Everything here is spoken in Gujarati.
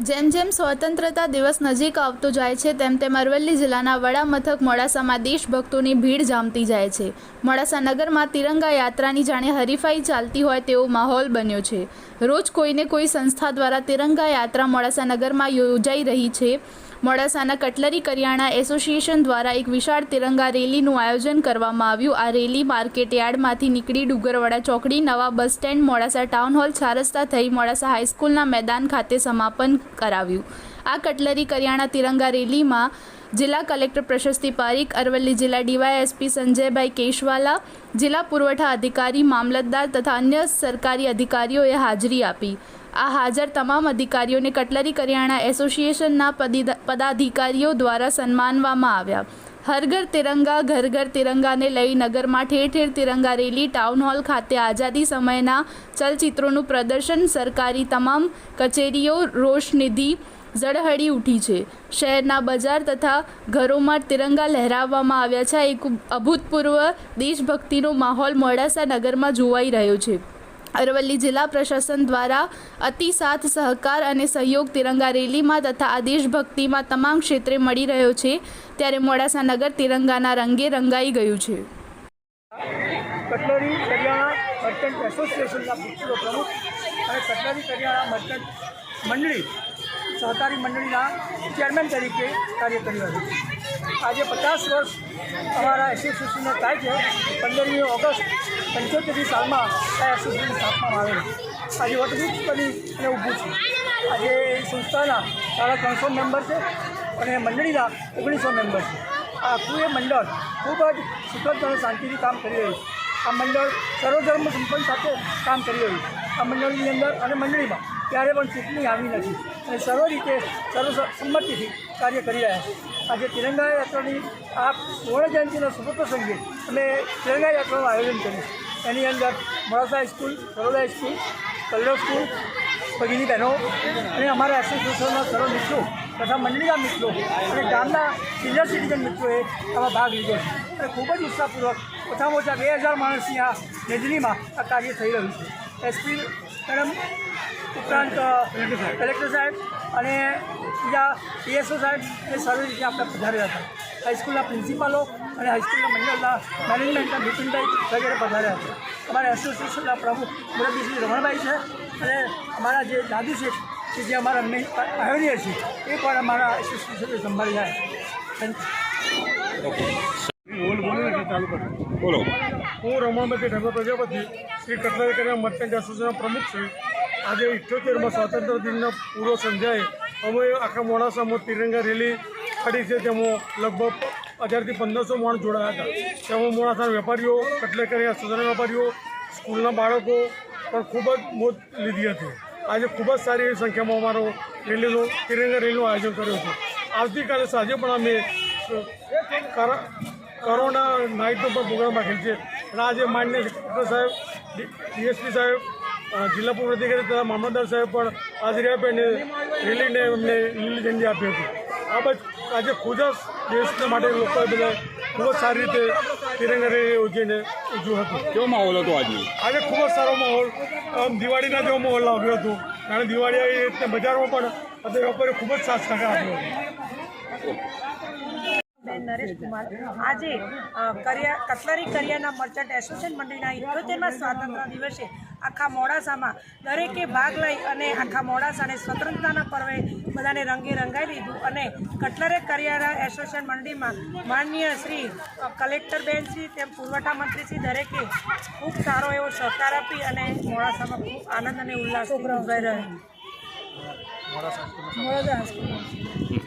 જેમ જેમ સ્વતંત્રતા દિવસ નજીક આવતો જાય છે, તેમ તેમ અરવલ્લી જિલ્લાના વડા મથક મોડાસામાં દેશભક્તોની ભીડ જામતી જાય છે. મોડાસા નગરમાં તિરંગા યાત્રાની જાણે હરીફાઈ ચાલતી હોય તેવો માહોલ બન્યો છે. રોજ કોઈને કોઈ સંસ્થા દ્વારા તિરંગા યાત્રા મોડાસાનગરમાં યોજાઈ રહી છે. મોડાસાના કટલરી કરિયાણા એસોસિએશન દ્વારા એક વિશાળ તિરંગા રેલીનું આયોજન કરવામાં આવ્યું. આ રેલી માર્કેટ યાર્ડમાંથી નીકળી ડુગરવાડા ચોકડી, નવા bus stand, Modasa town hall, છારસ્તા થઈ મોડાસા હાઈસ્કૂલના મેદાન ખાતે સમાપન કરાવ્યું. આ કટલરી કરિયાણા તિરંગા રેલીમાં જિલ્લા કલેક્ટર પ્રશસ્તિ પારીખ, અરવલ્લી જિલ્લા ડીવાયએસપી સંજયભાઈ કેશવાલા, જિલ્લા પુરવઠા અધિકારી, મામલતદાર તથા અન્ય સરકારી અધિકારીઓએ હાજરી આપી. આ હાજર તમામ અધિકારીઓને કટલરી કરિયાણા એસોસિએશનના પદાધિકારીઓ દ્વારા સન્માનવામાં આવ્યા. હર ઘર તિરંગા ઘર ઘર તિરંગાને લઈ નગરમાં ઠેર ઠેર તિરંગા રેલી, ટાઉન હોલ ખાતે આઝાદી સમયના ચલચિત્રોનું પ્રદર્શન, સરકારી તમામ કચેરીઓ રોશનિધિ ઝળહળી ઉઠી છે. શહેરના બજાર તથા ઘરોમાં તિરંગા લહેરાવવામાં આવ્યા છે. એક અભૂતપૂર્વ દેશભક્તિનો માહોલ મોડાસા નગરમાં જોવાઈ રહ્યો છે. અરવલ્લી જિલ્લા પ્રશાસન દ્વારા અતિ સાથ સહકાર અને સહયોગ તિરંગા રેલીમાં તથા આ દેશભક્તિમાં તમામ ક્ષેત્રે મળી રહ્યો છે, ત્યારે મોડાસા નગર તિરંગાના રંગે રંગાઈ ગયું છે. કટલરી મર્ચન્ટ એસોસિએશનના ભૂતપૂર્વ પ્રમુખ અને કટલરી, કરિયાણા મર્ચન્ટ મંડળી સહકારી મંડળીના ચેરમેન તરીકે કાર્ય કરી રહ્યો છું. આજે પચાસ વર્ષ અમારા એસોસિએશનને થાય છે. પંદરમી ઓગસ્ટ પંચોતેરમી સાલમાં આ એસોસિએશન સ્થાપવામાં આવેલું. આજે વટવૃક્ષ બની અને ઊભું છે. આજે સંસ્થાના સાડા ત્રણસો મેમ્બર છે અને મંડળીના ઓગણીસો મેમ્બર છે. આ આખું એ મંડળ ખૂબ જ સુખદ અને શાંતિથી કામ કરી રહ્યું છે. આ મંડળ સર્વધર્મ સંપન્ન સાથે કામ કરી રહ્યું છે. આ મંડળની અંદર અને મંડળીમાં ક્યારે પણ ચૂંટણી આવી નથી. અને સર્વ રીતે સર્વસંમતિથી કાર્ય કરી રહ્યા છે. આજે તિરંગા યાત્રાની આ સુવર્ણ જયંતિના શુભ પ્રસંગે અમે તિરંગા યાત્રાનું આયોજન કર્યું એની અંદર Modasa high school Saroda high school કલ્લો school, ભગીની બહેનો અને અમારા એસોસિએશનના સર્વ મિત્રો તથા મંડળીના મિત્રો અને ગામના સિનિયર સિટીઝન મિત્રોએ આમાં ભાગ લીધો છે. અને ખૂબ જ ઉત્સાહપૂર્વક ઓછામાં ઓછા બે હજાર માણસની આ મેદનીમાં આ કાર્ય થઈ રહ્યું છે. એસપી મેડમ ઉપરાંત કલેક્ટર સાહેબ અને બીજા પીએસઓ સાહેબ એ સર્વે રીતે આપણે પધાર્યા હતા. હાઈસ્કૂલના પ્રિન્સિપાલો અને હાઈસ્કૂલના મંડળના મેનેજમેન્ટના નીતિનભાઈ વગેરે પધાર્યા હતા. અમારા એસોસિએશનના પ્રમુખ મુરબ્બી શ્રી રમણભાઈ છે અને અમારા જે દાદુ છે, કે જે અમારા મેઇન પાયોનિયર છે, એ પણ અમારા એસોસિએશનને સંભાળી રહ્યા છે. બોલો હું રમાપતિ ધર્મ પ્રજાપતિ શ્રી કટલરી કર્યા મર્ચન્ટ એસોસિએશનના પ્રમુખ છે. આજે ઇઠ્યોતેરમાં સ્વાતંત્ર્ય દિનના પૂર્વ સંધ્યાએ અમે આખા મોડાસામાં તિરંગા રેલી કાઢી છે. તેમાં લગભગ હજારથી પંદરસો માણસ જોડાયા હતા. તેમાં મોડાસાના વેપારીઓ કટલે કર્યા એસોસિએશનના વેપારીઓ, સ્કૂલના બાળકો પણ ખૂબ જ મોજ લીધી હતી. આજે ખૂબ જ સારી એવી સંખ્યામાં અમારો રેલીનું, તિરંગા રેલીનું આયોજન કર્યું હતું. આવતીકાલે સાંજે પણ અમે કરોના નાઇટનો પણ પ્રોગ્રામ રાખેલ છે. અને આજે માન્ય કલેક્ટર સાહેબ ડીએસપી સાહેબ જિલ્લા પૂર્વ અધિકારી તથા મામલતદાર સાહેબ પણ હાજરી આપી અને રેલીને એમને લીલી ઝંડી આપી હતી. આ બધ આજે ખુદ જ દેશ માટે લોકોએ બધા ખૂબ જ સારી રીતે તિરંગા રેલી ઉજવીને ઉજવ્યું હતું. કેવો માહોલ હતો આજે આજે ખૂબ જ સારો માહોલ. આમ દિવાળીના જેવો માહોલ લાવ્યો હતો. કારણ દિવાળી આવી રીતે બજારમાં પણ અત્યારે વેપારીઓ ખૂબ જ સાથ સહકાર આપ્યો હતો. બેન નરેશ કુમાર. આજે કરિયા કટલરી કરિયાના મર્ચન્ટ એસોસિએશન મંડળીના ઇઠ્યોતેરમાં સ્વાતંત્ર્ય દિવસે આખા મોડાસામાં દરેકે ભાગ લઈ અને આખા મોડાસાને સ્વતંત્રતાના પર્વે બધાને રંગે રંગાઈ લીધું અને કટલરે કરિયાના એસોસિએશન મંડળીમાં માનનીય શ્રી કલેક્ટરબેન શ્રી તેમ પુરવઠા મંત્રી શ્રી દરેકે ખૂબ સારો એવો સહકાર આપી અને મોડાસામાં ખૂબ આનંદ અને ઉલ્લાસ ઉભરાઈ રહ્યો. મોડાસા